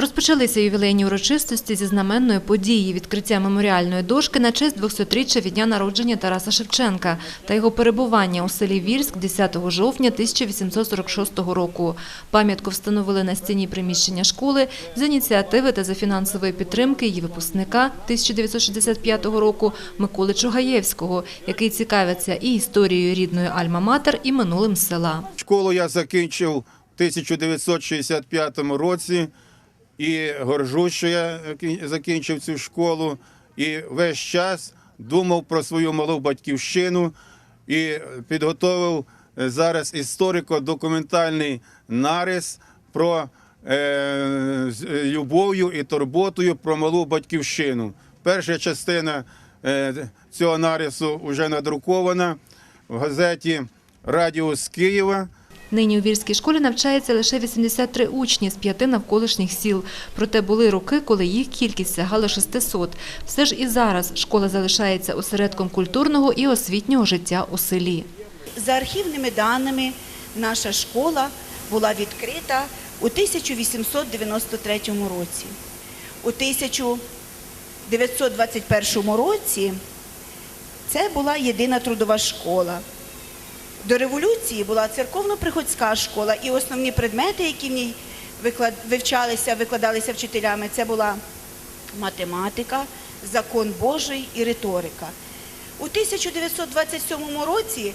Розпочалися ювілейні урочистості зі знаменної події відкриття меморіальної дошки на честь 200-річчя від дня народження Тараса Шевченка та його перебування у селі Вірськ 10 жовтня 1846 року. Пам'ятку встановили на стіні приміщення школи з ініціативи та за фінансової підтримки її випускника 1965 року Миколи Чугаєвського, який цікавиться і історією рідної Альма-Матер, і минулим села. Школу я закінчив у 1965 році і горжусь, що я закінчив цю школу. І весь час думав про свою малу батьківщину і підготовив е, зараз історико-документальний нарис про е, е, любов'ю і турботою про малу батьківщину. Перша частина е, цього нарису вже надрукована в газеті Радіус Києва. Нині у Вірській школі навчається лише 83 учні з п'яти навколишніх сіл. Проте були роки, коли їх кількість сягала 600. Все ж і зараз школа залишається осередком культурного і освітнього життя у селі. За архівними даними, наша школа була відкрита у 1893 році. У 1921 році це була єдина трудова школа. До революції була церковно-приходська школа, і основні предмети, які в ній вивчалися, викладалися вчителями, це була математика, закон Божий і риторика. У 1927 році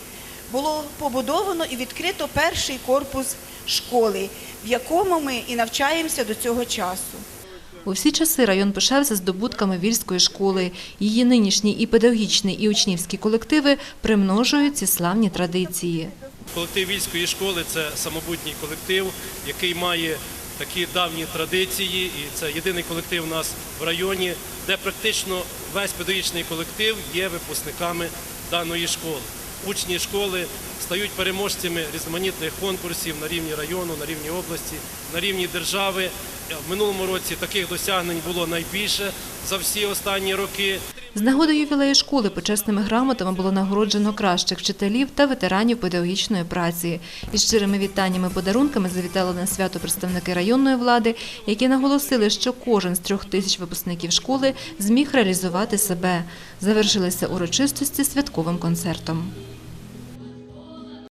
було побудовано і відкрито перший корпус школи, в якому ми і навчаємося до цього часу. У всі часи район пишався здобутками Вірської школи. Її нинішні і педагогічні, і учнівські колективи примножують ці славні традиції. Колектив вільської школи це самобутній колектив, який має такі давні традиції, і це єдиний колектив у нас в районі, де практично весь педагогічний колектив є випускниками даної школи. Учні школи стають переможцями різноманітних конкурсів на рівні району, на рівні області, на рівні держави. В минулому році таких досягнень було найбільше за всі останні роки. З нагоди ювілею школи почесними грамотами було нагороджено кращих вчителів та ветеранів педагогічної праці. Із щирими вітаннями подарунками завітали на свято представники районної влади, які наголосили, що кожен з трьох тисяч випускників школи зміг реалізувати себе. Завершилися урочистості святковим концертом.